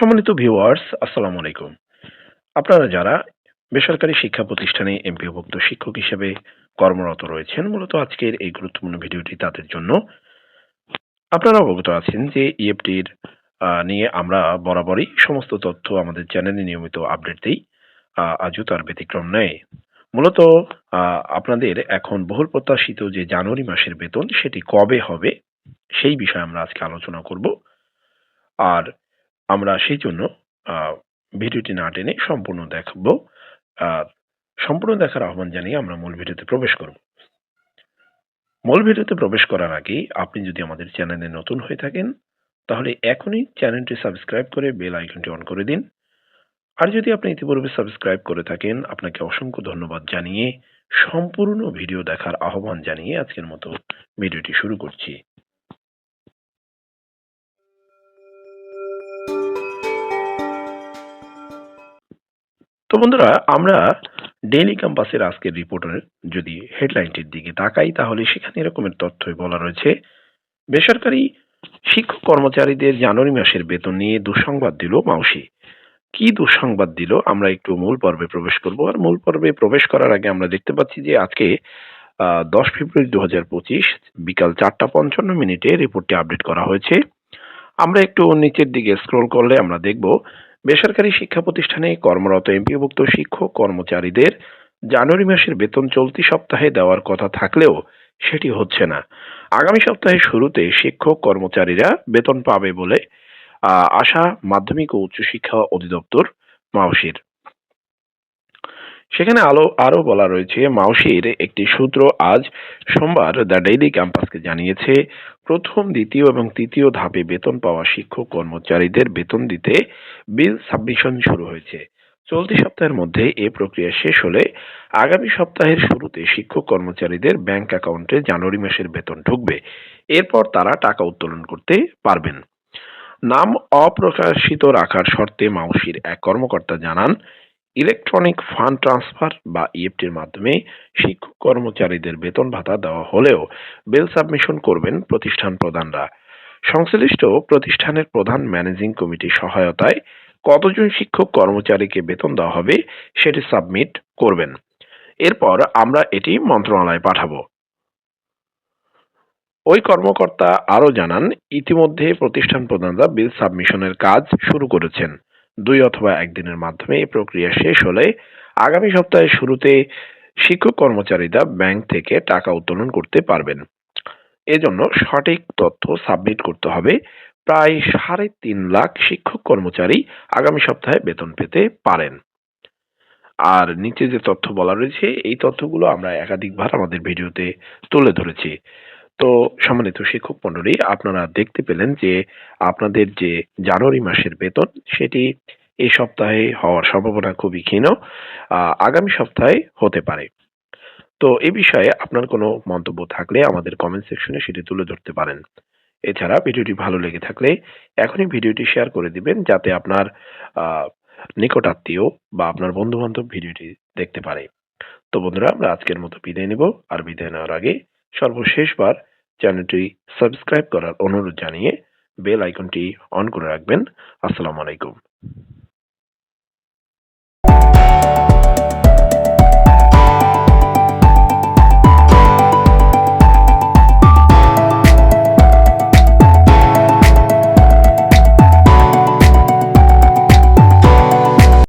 সম্মানিত ভিউয়ার্স আসসালামু আলাইকুম। আপনারা যারা বেসরকারি শিক্ষা প্রতিষ্ঠানে এমপিওভুক্ত শিক্ষক হিসেবে কর্মরত রয়েছেন, মূলত আজকের এই গুরুত্বপূর্ণ ভিডিওটি তাদের জন্য। আপনারা অবগত আছেন যে ইএফটির নিয়ে আমরা বরাবরই সমস্ত তথ্য আমাদের চ্যানেলে নিয়মিত আপডেট দিই আজও তার ব্যতিক্রম নেই। মূলত আপনাদের এখন বহুল প্রত্যাশিত যে জানুয়ারি মাসের বেতন সেটি কবে হবে, সেই বিষয়ে আমরা আজকে আলোচনা করব। আর আমরা সেই জন্য ভিডিওটি না টেনে সম্পূর্ণ দেখব। আর সম্পূর্ণ দেখার আহ্বান জানিয়ে আমরা মূল ভিডিওতে প্রবেশ করব। মূল ভিডিওতে প্রবেশ করার আগে আপনি যদি আমাদের চ্যানেলে নতুন হয়ে থাকেন, তাহলে এখনই চ্যানেলটি সাবস্ক্রাইব করে বেল আইকনটি অন করে দিন। আর যদি আপনি ইতিপূর্বে সাবস্ক্রাইব করে থাকেন, আপনাকে অসংখ্য ধন্যবাদ জানিয়ে সম্পূর্ণ ভিডিও দেখার আহ্বান জানিয়ে আজকের মতো ভিডিওটি শুরু করছি। তো বন্ধুরা, আমরা ডেইলি ক্যাম্পাসের আজকের রিপোর্টের যদি হেডলাইনটির দিকে তাকাই, তাহলে সেখানে এরকমের তথ্যই বলা রয়েছে। বেসরকারি শিক্ষক কর্মচারীদের জানুয়ারি মাসের বেতন নিয়ে দুঃসংবাদ দিল মাউসি। কি দুঃসংবাদ দিল? আমরা একটু মূল পর্বে প্রবেশ করব। আর মূল পর্বে প্রবেশ করার আগে আমরা দেখতে পাচ্ছি যে আজকে দশ ফেব্রুয়ারি দু হাজার পঁচিশ, বিকাল চারটা পঞ্চান্ন মিনিটে রিপোর্টটি আপডেট করা হয়েছে। আমরা একটু নিচের দিকে স্ক্রল করলে আমরা দেখব বেসরকারি শিক্ষা প্রতিষ্ঠানে কর্মরত এমপিভুক্ত শিক্ষক কর্মচারীদের জানুয়ারি মাসের বেতন চলতি সপ্তাহে দেওয়ার কথা থাকলেও সেটি হচ্ছে না। আগামী সপ্তাহের শুরুতে শিক্ষক কর্মচারীরা বেতন পাবে বলে আশা মাধ্যমিক ও উচ্চশিক্ষা অধিদপ্তর মাউসির। সেখানে আলো আরও বলা রয়েছে, মাউসির একটি সূত্র আজ সোমবার দ্য ডেইলি ক্যাম্পাসকে জানিয়েছে, প্রথম, দ্বিতীয় এবং তৃতীয় ধাপে বেতন পাওয়া শিক্ষক কর্মচারীদের বেতন দিতে বিল সাবমিশন শুরু হয়েছে। চলতি সপ্তাহের মধ্যে এ প্রক্রিয়া শেষ হলে আগামী সপ্তাহের শুরুতে শিক্ষক কর্মচারীদের ব্যাংক অ্যাকাউন্টে জানুয়ারি মাসের বেতন ঢুকবে। এরপর তারা টাকা উত্তোলন করতে পারবেন। নাম অপ্রকাশিত রাখার শর্তে মাউসির এক কর্মকর্তা জানান, ইলেকট্রনিক ফান্ড ট্রান্সফার বা ইএফটির মাধ্যমে শিক্ষক কর্মচারীদের বেতন ভাতা দেওয়া হলেও বিল সাবমিশন করবেন প্রতিষ্ঠান প্রধানরা। সংশ্লিষ্ট প্রতিষ্ঠানের প্রধান ম্যানেজিং কমিটির সহায়তায় কতজন শিক্ষক কর্মচারীকে বেতন দেওয়া হবে সেটি সাবমিট করবেন। এরপর আমরা এটি মন্ত্রণালয়ে পাঠাবো। ওই কর্মকর্তা আরও জানান, ইতিমধ্যে প্রতিষ্ঠান প্রধানরা বিল সাবমিশনের কাজ শুরু করেছেন। দুই অথবা একদিনের মাধ্যমে এই প্রক্রিয়া শেষ হলে আগামী সপ্তাহের শুরুতে শিক্ষক কর্মচারীরা ব্যাংক থেকে টাকা উত্তোলন করতে পারবেন। এজন্য সঠিক তথ্য সাবমিট করতে হবে। প্রায় সাড়ে তিন লাখ শিক্ষক কর্মচারী আগামী সপ্তাহে বেতন পেতে পারেন। আর নিচে যে তথ্য বলা রয়েছে, এই তথ্যগুলো আমরা একাধিকবার আমাদের ভিডিওতে তুলে ধরেছি। তো সম্মানিত শিক্ষক মন্ডলী আপনারা দেখতে পেলেন যে আপনাদের যে জানুয়ারি মাসের বেতন, সেটি এই সপ্তাহে হওয়ার সম্ভাবনা খুবই ক্ষীণ আগামী সপ্তাহে হতে পারে। তো এ বিষয়ে আপনার কোনো মন্তব্য থাকলে আমাদের কমেন্ট সেকশনে সেটি তুলে ধরতে পারেন। এছাড়া ভিডিওটি ভালো লেগে থাকলে এখনই ভিডিওটি শেয়ার করে দিবেন যাতে আপনার আহ, নিকট আত্মীয় বা আপনার বন্ধুবান্ধব ভিডিওটি দেখতে পারে। তো বন্ধুরা আমরা আজকের মতো বিদায় নেব। আর বিদায় নেওয়ার আগে সর্বশেষবার চ্যানেলটি সাবস্ক্রাইব করার অনুরোধ জানিয়ে বেল আইকনটি অন করে রাখবেন। আসসালামু আলাইকুম।